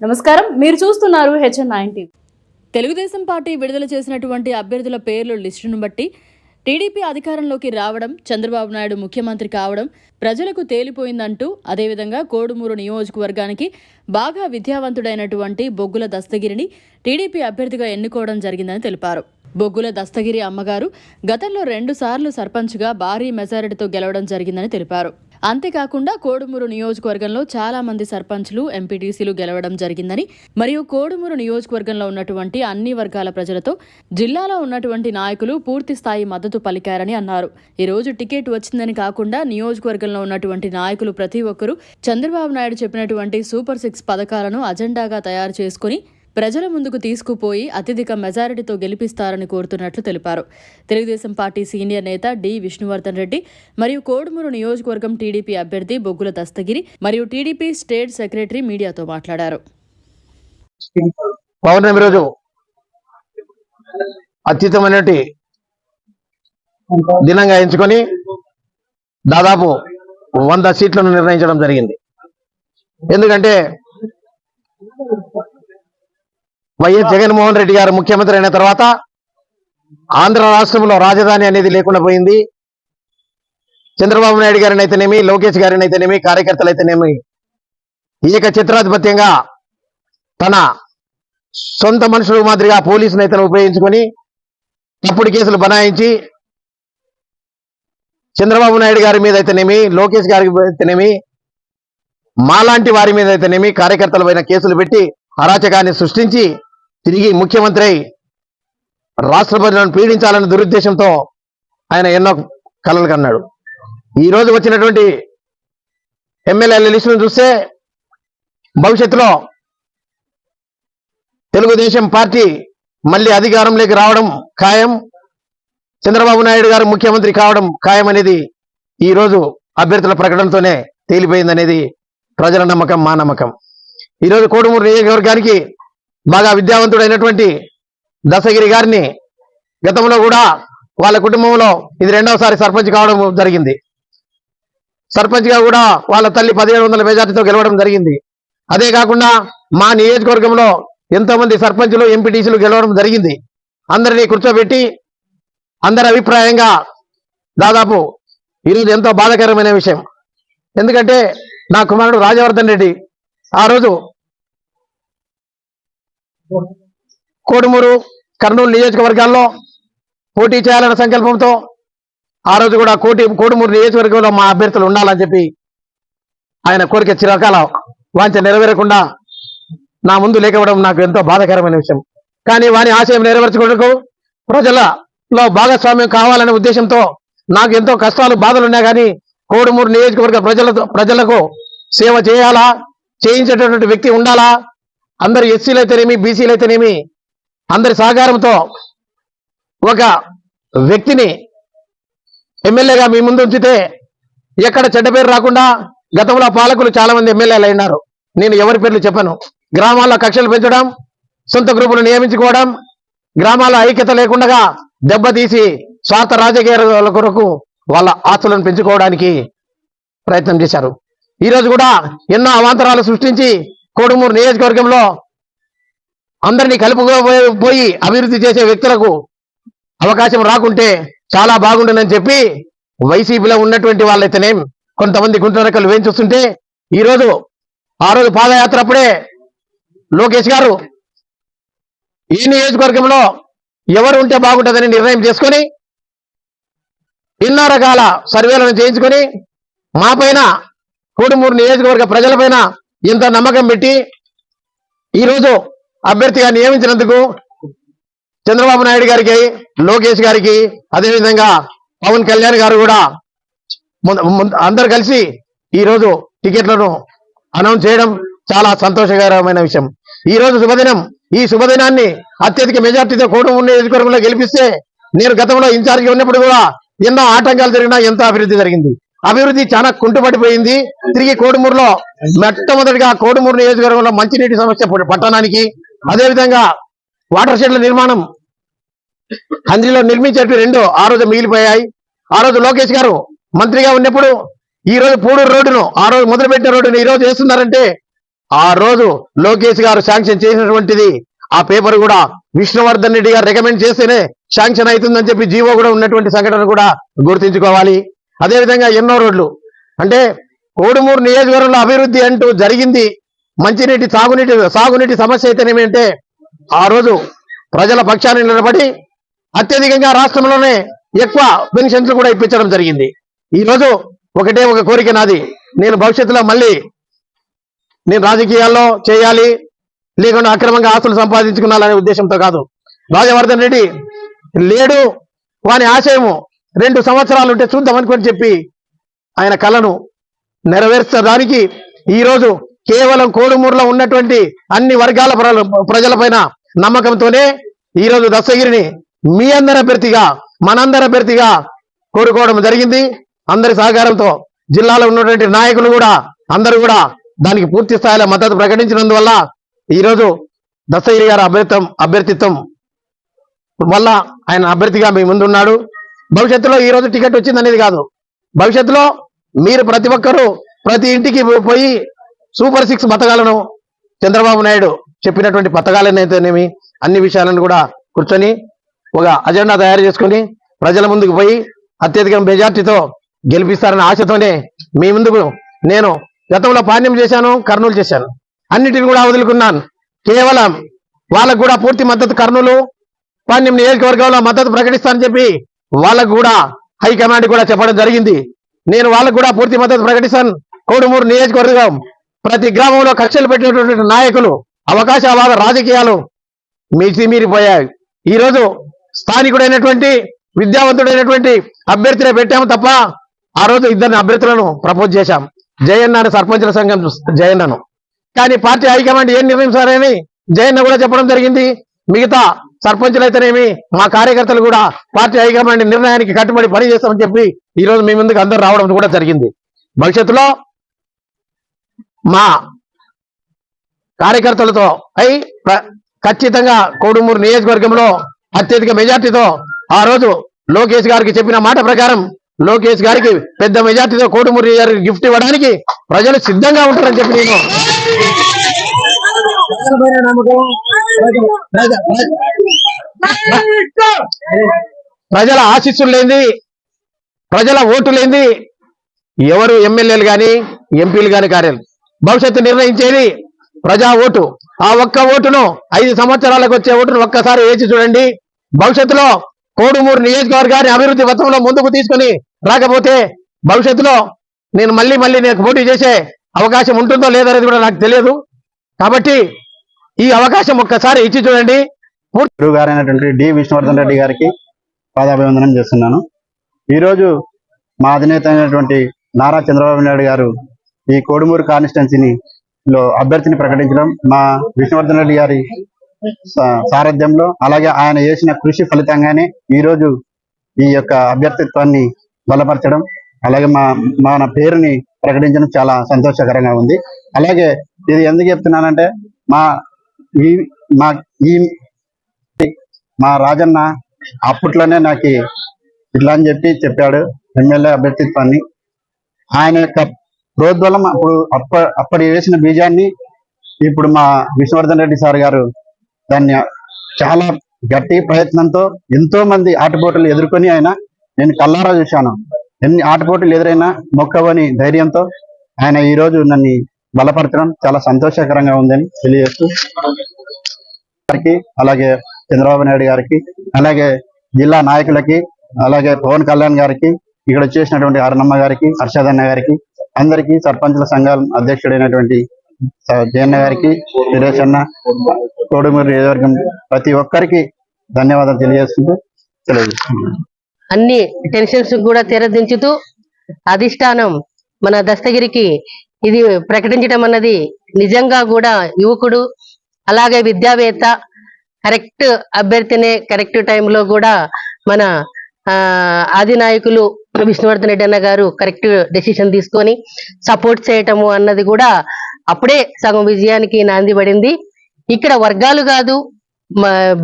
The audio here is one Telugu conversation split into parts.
నమస్కారం. మీరు చూస్తున్నారు హెచ్ఎన్ నైన్టీ తెలుగుదేశం పార్టీ విడుదల చేసినటువంటి అభ్యర్థుల పేర్ల లిస్టును బట్టి టీడీపీ అధికారంలోకి రావడం చంద్రబాబు నాయుడు ముఖ్యమంత్రి కావడం ప్రజలకు తేలిపోయిందంటూ అదేవిధంగా కోడుమూరు నియోజకవర్గానికి బాగా విద్యావంతుడైనటువంటి బొగ్గుల దస్తగిరిని టీడీపీ అభ్యర్థిగా ఎన్నుకోవడం జరిగిందని తెలిపారు. బొగ్గుల దస్తగిరి అమ్మగారు గతంలో రెండుసార్లు సర్పంచ్గా భారీ మెజారిటీతో గెలవడం జరిగిందని తెలిపారు. అంతేకాకుండా కోడుమూరు నియోజకవర్గంలో చాలా మంది సర్పంచ్లు ఎంపీటీసీలు గెలవడం జరిగిందని మరియు కోడుమూరు నియోజకవర్గంలో ఉన్నటువంటి అన్ని వర్గాల ప్రజలతో జిల్లాలో ఉన్నటువంటి నాయకులు పూర్తి స్థాయి మద్దతు పలికారని అన్నారు. ఈ రోజు టికెట్ వచ్చిందని కాకుండా నియోజకవర్గంలో ఉన్నటువంటి నాయకులు ప్రతి ఒక్కరూ చంద్రబాబు నాయుడు చెప్పినటువంటి సూపర్ సిక్స్ పథకాలను అజెండాగా తయారు చేసుకుని ప్రజల ముందుకు తీసుకుపోయి అత్యధిక మెజారిటీతో గెలిపిస్తారని కోరుతున్నట్లు తెలిపారు. తెలుగుదేశం పార్టీ సీనియర్ నేత డి. విష్ణువర్ధన్ రెడ్డి మరియు కోడుమూరు నియోజకవర్గం టీడీపీ అభ్యర్థి బొగ్గుల దస్తగిరి మరియు టీడీపీ స్టేట్ సెక్రటరీ మీడియాతో మాట్లాడారు. పౌర్ణమి రోజు అత్యుత్తమైనటి దినంగా ఎంచుకొని దాదాపు వంద సీట్లను నిర్ణయించడం జరిగింది. ఎందుకంటే వైఎస్ జగన్మోహన్ రెడ్డి గారు ముఖ్యమంత్రి అయిన తర్వాత ఆంధ్ర రాష్ట్రంలో రాజధాని అనేది లేకుండా పోయింది. చంద్రబాబు నాయుడు గారిని అయితేనేమి లోకేష్ గారిని అయితేనేమి కార్యకర్తలు అయితేనేమి ఏక చిత్రాధిపత్యంగా తన సొంత మనుషుల మాదిరిగా పోలీసుని అయితే ఉపయోగించుకొని తప్పుడు కేసులు బనాయించి చంద్రబాబు నాయుడు గారి మీద అయితేనేమి లోకేష్ గారి అయితేనేమి మాలాంటి వారి మీద అయితేనేమి కార్యకర్తల పైన కేసులు పెట్టి అరాచకాన్ని సృష్టించి తిరిగి ముఖ్యమంత్రి రాష్ట్ర ప్రజలను పీడించాలనే దురుద్దేశంతో ఆయన ఎన్నో కలలు కన్నాడు. ఈ రోజు వచ్చినటువంటి ఎమ్మెల్యేల లిస్టును చూస్తే భవిష్యత్తులో తెలుగుదేశం పార్టీ మళ్ళీ అధికారంలోకి రావడం ఖాయం. చంద్రబాబు నాయుడు గారు ముఖ్యమంత్రి కావడం ఖాయం అనేది ఈ రోజు అభ్యర్థుల ప్రకటనతోనే తేలిపోయిందనేది ప్రజల నమ్మకం మా నమ్మకం. ఈరోజు కోడుమూరు నియోజకవర్గానికి బాగా విద్యావంతుడైనటువంటి దశగిరి గారిని గతంలో కూడా వాళ్ళ కుటుంబంలో ఇది రెండవసారి సర్పంచ్ కావడం జరిగింది. సర్పంచ్గా కూడా వాళ్ళ తల్లి పదిహేడు వందల మెజార్టీతో గెలవడం జరిగింది. అదే కాకుండా మా నియోజకవర్గంలో ఎంతో మంది సర్పంచులు ఎంపీటీసీలు గెలవడం జరిగింది. అందరినీ కూర్చోబెట్టి అందరి అభిప్రాయంగా దాదాపు ఈరోజు ఎంతో బాధాకరమైన విషయం. ఎందుకంటే నా కుమారుడు రాజవర్ధన్ రెడ్డి ఆ రోజు కోడుమూరు కర్నూలు నియోజకవర్గాల్లో పోటీ చేయాలన్న సంకల్పంతో ఆ రోజు కూడా కోటి కోడుమూరు నియోజకవర్గంలో మా అభ్యర్థులు ఉండాలని చెప్పి ఆయన కోరిక చిరకాల వాంఛ నెరవేరకుండా నా ముందు లేకపోవడం నాకు ఎంతో బాధాకరమైన విషయం. కానీ వాని ఆశయం నెరవేర్చుకుంటూ ప్రజలలో భాగస్వామ్యం కావాలనే ఉద్దేశంతో నాకు ఎంతో కష్టాలు బాధలు ఉన్నా కానీ కోడుమూరు నియోజకవర్గ ప్రజలతో ప్రజలకు సేవ చేయాలా? చేయించేటటువంటి వ్యక్తి ఉండాలా? అందరు ఎస్సీలు అయితేనేమి బీసీలు అయితేనేమి అందరి సహకారంతో ఒక వ్యక్తిని ఎమ్మెల్యేగా మీ ముందు ఉంచితే ఎక్కడ చెడ్డ పేరు రాకుండా గతంలో పాలకులు చాలా మంది ఎమ్మెల్యేలు అయినారు. నేను ఎవరి పేర్లు చెప్పను. గ్రామాల్లో కక్షలు పెంచడం సొంత గ్రూపులు నియమించుకోవడం గ్రామాల ఐక్యత లేకుండా దెబ్బతీసి స్వార్థ రాజకీయాల కొరకు వాళ్ళ ఆస్తులను పెంచుకోవడానికి ప్రయత్నం చేశారు. ఈ రోజు కూడా ఎన్నో అవాంతరాలు సృష్టించి కోడుమూరు నియోజకవర్గంలో అందరినీ కలుపుకోబోయి పోయి అభివృద్ధి చేసే వ్యక్తులకు అవకాశం రాకుంటే చాలా బాగుంటుందని చెప్పి వైసీపీలో ఉన్నటువంటి వాళ్ళైతేనేం కొంతమంది గుంటరకలు వేయించుస్తుంటే ఈ రోజు ఆ రోజు పాదయాత్ర అప్పుడే లోకేష్ గారు ఈ నియోజకవర్గంలో ఎవరు ఉంటే బాగుంటుందని నిర్ణయం చేసుకొని ఎన్నో రకాల సర్వేలను చేయించుకొని మా పైన కోడుమూరు నియోజకవర్గ ప్రజలపైన ఇంత నమ్మకం పెట్టి ఈరోజు అభ్యర్థిగా నియమించినందుకు చంద్రబాబు నాయుడు గారికి లోకేష్ గారికి అదేవిధంగా పవన్ కళ్యాణ్ గారు కూడా ముంద- అందరు కలిసి ఈ రోజు టికెట్లను అనౌన్స్ చేయడం చాలా సంతోషకరమైన విషయం. ఈ రోజు శుభదినం. ఈ శుభదినాన్ని అత్యధిక మెజార్టీతో కోటమూరు నియోజకవర్గంలో గెలిపిస్తే నేను గతంలో ఇన్ఛార్జ్ ఉన్నప్పుడు కూడా ఎన్నో ఆటంకాలు జరిగినా ఎంతో అభివృద్ధి జరిగింది. అభివృద్ధి చాలా కుంటుపడిపోయింది. తిరిగి కోడుమూరులో మొట్టమొదటిగా కోడుమూరు నియోజకవర్గంలో మంచినీటి సమస్య పట్టణానికి అదేవిధంగా వాటర్ షెడ్ల నిర్మాణం హంద్రిలో నిర్మించేట్టు రెండు ఆ రోజు మిగిలిపోయాయి. ఆ రోజు లోకేష్ గారు మంత్రిగా ఉన్నప్పుడు ఈ రోజు పూడూరు రోడ్డును ఆ రోజు మొదలుపెట్టిన రోడ్డును ఈ రోజు వేస్తున్నారంటే ఆ రోజు లోకేష్ గారు శాంక్షన్ చేసినటువంటిది ఆ పేపర్ కూడా విష్ణువర్ధన్ రెడ్డి గారు రికమెండ్ చేస్తేనే శాంక్షన్ అవుతుందని చెప్పి జీవో కూడా ఉన్నటువంటి సంఘటన కూడా గుర్తించుకోవాలి. అదేవిధంగా ఎన్నో రోడ్లు. అంటే కోడుమూరు నియోజకవర్గంలో అభివృద్ధి అంటూ జరిగింది. మంచినీటి సాగునీటి సాగునీటి సమస్య అయితేనేమంటే ఆ రోజు ప్రజల పక్షాన్ని నిలబడి అత్యధికంగా రాష్ట్రంలోనే ఎక్కువ పెన్షన్స్ కూడా ఇప్పించడం జరిగింది. ఈ రోజు ఒకటే ఒక కోరిక నాది. నేను భవిష్యత్తులో మళ్ళీ నేను రాజకీయాల్లో చేయాలి లేకుండా అక్రమంగా ఆస్తులు సంపాదించుకున్నాలనే ఉద్దేశంతో కాదు. రాజవర్ధన్ రెడ్డి లేడు వాని ఆశయము రెండు సంవత్సరాలు ఉంటే చూద్దాం అనుకొని చెప్పి ఆయన కళను నెరవేర్చడానికి ఈ రోజు కేవలం కోడుమూరులో ఉన్నటువంటి అన్ని వర్గాల ప్ర- ప్రజలపైన నమ్మకంతోనే ఈ రోజు దస్తగిరిని మీ అందరి అభ్యర్థిగా మనందరి అభ్యర్థిగా కోరుకోవడం జరిగింది. అందరి సహకారంతో జిల్లాలో ఉన్నటువంటి నాయకులు కూడా అందరూ కూడా దానికి పూర్తి స్థాయిలో మద్దతు ప్రకటించినందువల్ల ఈ రోజు దస్తగిరి గారి అభ్యర్థం అభ్యర్థిత్వం వల్ల ఆయన అభ్యర్థిగా మీ ముందున్నాడు. భవిష్యత్తులో ఈ రోజు టికెట్ వచ్చింది అనేది కాదు. భవిష్యత్తులో మీరు ప్రతి ఒక్కరూ ప్రతి ఇంటికి పోయి సూపర్ సిక్స్ పథకాలను చంద్రబాబు నాయుడు చెప్పినటువంటి పథకాలనైతేనేమి అన్ని విషయాలను కూడా కూర్చొని ఒక అజెండా తయారు చేసుకొని ప్రజల ముందుకు పోయి అత్యధిక మెజార్టీతో గెలిపిస్తారనే ఆశతోనే మీ ముందుకు నేను గతంలో పాణ్యం చేశాను కర్నూలు చేశాను. అన్నిటిని కూడా వదులుకున్నాను. కేవలం వాళ్ళకు కూడా పూర్తి మద్దతు కర్నూలు పాణ్యం నియోజకవర్గంలో మద్దతు ప్రకటిస్తానని చెప్పి వాళ్ళకు కూడా హైకమాండ్ కూడా చెప్పడం జరిగింది. నేను వాళ్ళకు కూడా పూర్తి మద్దతు ప్రకటిస్తాను. కోడుమూరు నియోజకవర్గం ప్రతి గ్రామంలో కక్షలు పెట్టినటువంటి నాయకులు అవకాశవాద రాజకీయాలు మీసి మీరిపోయాయి ఈ రోజు స్థానికుడైనటువంటి విద్యావంతుడైనటువంటి అభ్యర్థిని పెట్టాము తప్ప ఆ రోజు ఇద్దరిని అభ్యర్థులను ప్రపోజ్ చేశాం. జయన్నాను సర్పంచుల సంఘం జయన్నను. కానీ పార్టీ హైకమాండ్ ఏం నిర్ణయం సరేని జయన్న కూడా చెప్పడం జరిగింది. మిగతా సర్పంచులు అయితేనేమి మా కార్యకర్తలు కూడా పార్టీ హైకమాండ్ నిర్ణయానికి కట్టుబడి పని చేస్తామని చెప్పి ఈ రోజు మీ ముందుకు అందరూ రావడం కూడా జరిగింది. భవిష్యత్తులో మా కార్యకర్తలతో అయి ఖచ్చితంగా కోడుమూరు నియోజకవర్గంలో అత్యధిక మెజార్టీతో ఆ రోజు లోకేష్ గారికి చెప్పిన మాట ప్రకారం లోకేష్ గారికి పెద్ద మెజార్టీతో కోడుమూరి గారికి గిఫ్ట్ ఇవ్వడానికి ప్రజలు సిద్ధంగా ఉంటారని చెప్పి నేను ప్రజల ఆశీస్సులు లేని ప్రజల ఓటు లేని ఎవరు ఎమ్మెల్యేలు కానీ ఎంపీలు కానీ కార్యాలు భవిష్యత్తు నిర్ణయించేది ప్రజా ఓటు. ఆ ఒక్క ఓటును ఐదు సంవత్సరాలకు వచ్చే ఓటును ఒక్కసారి వేచి చూడండి. భవిష్యత్తులో కోడుమూరు నియోజకవర్గాన్ని అభివృద్ధి పథంలో ముందుకు తీసుకొని రాకపోతే భవిష్యత్తులో నేను మళ్ళీ మళ్ళీ నేను పోటీ చేసే అవకాశం ఉంటుందో లేదనేది కూడా నాకు తెలియదు. కాబట్టి ఈ అవకాశం ఒక్కసారి ఇచ్చి చూడండి. గురువు గారైనటువంటి డి విష్ణువర్ధన్ రెడ్డి గారికి పాదాభివందనం చేస్తున్నాను. ఈరోజు మా అధినేత అయినటువంటి నారా చంద్రబాబు నాయుడు గారు ఈ కోడుమూరు కాన్స్టిట్యున్సీని లో అభ్యర్థిని ప్రకటించడం మా విష్ణువర్ధన్ రెడ్డి గారి సారథ్యంలో అలాగే ఆయన చేసిన కృషి ఫలితంగానే ఈ రోజు ఈ యొక్క అభ్యర్థిత్వాన్ని బలపరచడం అలాగే మా మన పేరుని ప్రకటించడం చాలా సంతోషకరంగా ఉంది. అలాగే ఇది ఎందుకు చెప్తున్నానంటే మా ఈ మా ఈ మా రాజన్న అప్పట్లోనే నాకు ఇట్లా అని చెప్పి చెప్పాడు ఎమ్మెల్యే అభ్యర్థిత్వాన్ని ఆయన యొక్క ప్రోద్బలం అప్పుడు అప్ప అప్పటి వేసిన బీజాన్ని ఇప్పుడు మా విష్ణువర్ధన్ రెడ్డి సార్ గారు దాన్ని చాలా గట్టి ప్రయత్నంతో ఎంతో మంది ఆటపోటులు ఎదుర్కొని ఆయన నేను కల్లారా చూశాను. ఎన్ని ఆటపోటలు ఎదురైనా మొక్కవని ధైర్యంతో ఆయన ఈరోజు నన్ను బలపరచడం చాలా సంతోషకరంగా ఉందని తెలియజేస్తూ గారికి అలాగే చంద్రబాబు నాయుడు గారికి అలాగే జిల్లా నాయకులకి అలాగే పవన్ కళ్యాణ్ గారికి ఇక్కడ వచ్చేసినటువంటి అరుణమ్మ గారికి హర్షదన్న గారికి అందరికీ సర్పంచుల సంఘాల అధ్యక్షుడైనటువంటి జయన్న గారికి సురేష్ అన్న కోడుమూరు నియోజకవర్గం ప్రతి ఒక్కరికి ధన్యవాదాలు తెలియజేస్తుంటూ తెలియజేస్తున్నాను. అన్ని టెన్షన్స్ కూడా తెరదించుతూ అధిష్టానం మన దస్తగిరికి ఇది ప్రకటించడం అన్నది నిజంగా కూడా యువకుడు అలాగే విద్యావేత్త కరెక్ట్ అభ్యర్థినే కరెక్ట్ టైంలో కూడా మన ఆ, ఆది నాయకులు విష్ణువర్ధన్ రెడ్డి అన్న గారు కరెక్ట్ డెసిషన్ తీసుకొని సపోర్ట్ చేయటము అన్నది కూడా అప్పుడే సగం విజయానికి నాంది పడింది. ఇక్కడ వర్గాలు కాదు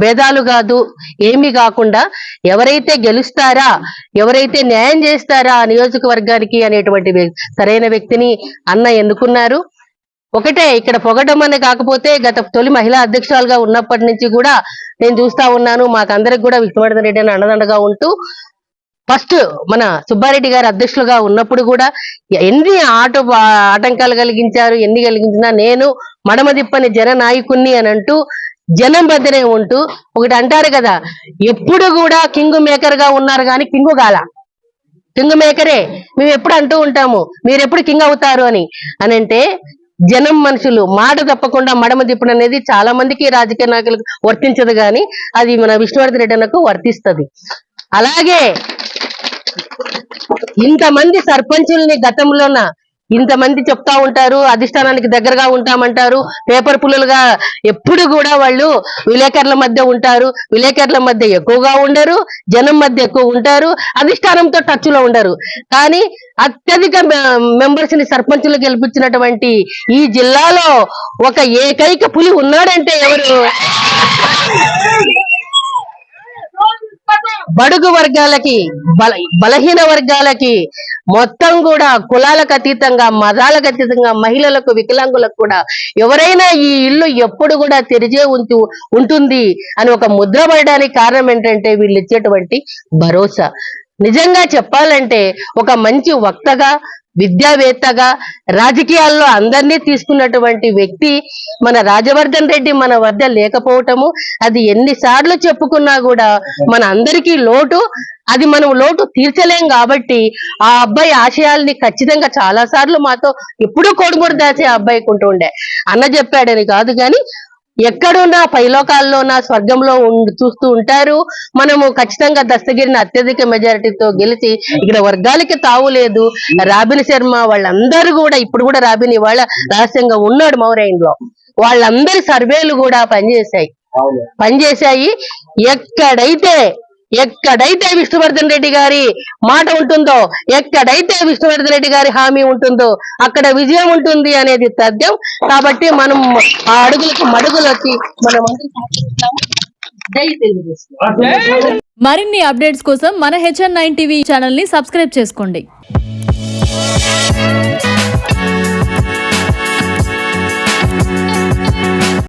భేదాలు కాదు ఏమీ కాకుండా ఎవరైతే గెలుస్తారా ఎవరైతే న్యాయం చేస్తారా ఆ నియోజకవర్గానికి అనేటువంటి సరైన వ్యక్తిని అన్న ఎన్నుకున్నారు ఒకటే ఇక్కడ పొగడం అనే కాకపోతే గత తొలి మహిళా అధ్యక్షురాలుగా ఉన్నప్పటి నుంచి కూడా నేను చూస్తా ఉన్నాను మాకందరికి కూడా విష్ణువర్ధన్ రెడ్డి అని అండదండగా ఉంటూ ఫస్ట్ మన సుబ్బారెడ్డి గారు అధ్యక్షులుగా ఉన్నప్పుడు కూడా ఎన్ని ఆట ఆటంకాలు కలిగించారు ఎన్ని కలిగించినా నేను మడమదిప్పని జన నాయకుణ్ణి అని అంటూ జనం మధ్యనే ఉంటూ ఒకటి అంటారు కదా ఎప్పుడు కూడా కింగ్ మేకర్గా ఉన్నారు కానీ కింగు గాల కింగ్ మేకరే మేము ఎప్పుడు అంటూ ఉంటాము మీరు ఎప్పుడు కింగ్ అవుతారు అని. అని అంటే జనం మనుషులు మాట తప్పకుండా మడమ తిప్పడం అనేది చాలా మందికి రాజకీయ నాయకులకు వర్తించదు కానీ అది మన విష్ణువర్ధన్ రెడ్డి అన్నకు వర్తిస్తుంది. అలాగే ఇంతమంది సర్పంచుల్ని గతంలోన ఇంతమంది చెప్తా ఉంటారు అధిష్టానానికి దగ్గరగా ఉంటామంటారు పేపర్ పుల్లలుగా ఎప్పుడు కూడా వాళ్ళు విలేకరుల మధ్య ఉంటారు విలేకరుల మధ్య ఎక్కువగా ఉండరు జనం మధ్య ఎక్కువ ఉంటారు అధిష్టానంతో టచ్లో ఉండరు. కానీ అత్యధిక మెంబర్స్ని సర్పంచులు గెలిపించినటువంటి ఈ జిల్లాలో ఒక ఏకైక పులి ఉన్నాడంటే ఎవరు? బడుగు వర్గాలకి బల బలహీన వర్గాలకి మొత్తం కూడా కులాలకు అతీతంగా మతాలకు అతీతంగా మహిళలకు వికలాంగులకు కూడా ఎవరైనా ఈ ఇల్లు ఎప్పుడు కూడా తెరిచే ఉంటూ ఉంటుంది అని ఒక ముద్ర పడడానికి కారణం ఏంటంటే వీళ్ళు ఇచ్చేటువంటి భరోసా. నిజంగా చెప్పాలంటే ఒక మంచి వక్తగా విద్యావేత్తగా రాజకీయాల్లో అందరినీ తీసుకున్నటువంటి వ్యక్తి మన రాజవర్ధన్ రెడ్డి మన వద్ద లేకపోవటము అది ఎన్నిసార్లు చెప్పుకున్నా కూడా మన అందరికీ లోటు అది మనం లోటు తీర్చలేం కాబట్టి ఆ అబ్బాయి ఆశయాల్ని ఖచ్చితంగా చాలా సార్లు మాతో ఎప్పుడూ కోడుమూడు దాచే అబ్బాయికి ఉంటుండే ఉండే. అన్న చెప్పాడని కాదు కానీ ఎక్కడున్నా పైలోకాల్లోనా స్వర్గంలో చూస్తూ ఉంటారు. మనము ఖచ్చితంగా దస్తగిరిని అత్యధిక మెజారిటీతో గెలిచి ఇక్కడ వర్గాలకి తావు లేదు. రాబిన్ శర్మ వాళ్ళందరూ కూడా ఇప్పుడు కూడా రాబిన్ ఇవాళ రహస్యంగా ఉన్నాడు మౌరైన్లో వాళ్ళందరి సర్వేలు కూడా పనిచేశాయి. పనిచేశాయి. ఎక్కడైతే ఎక్కడైతే విష్ణువర్ధన్ రెడ్డి గారి మాట ఉంటుందో ఎక్కడైతే విష్ణువర్ధన్ రెడ్డి గారి హామీ ఉంటుందో అక్కడ విజయం ఉంటుంది అనేది తథ్యం కాబట్టి మనం ఆ అడుగులకు మడుగులొచ్చి మనం మరిన్ని అప్డేట్స్ కోసం మన హెచ్ఎన్ నైన్ టీవీ ఛానల్ని సబ్స్క్రైబ్ చేసుకోండి.